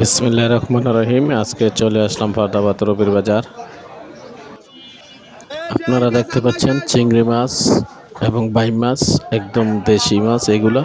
বিসমিল্লা রহমান রহিম। আজকে চলে আসলাম ফাদাবাদ রবির বাজার। আপনারা দেখতে পাচ্ছেন চিংড়ি মাছ এবং বাই মাছ, একদম দেশি মাছ এগুলা।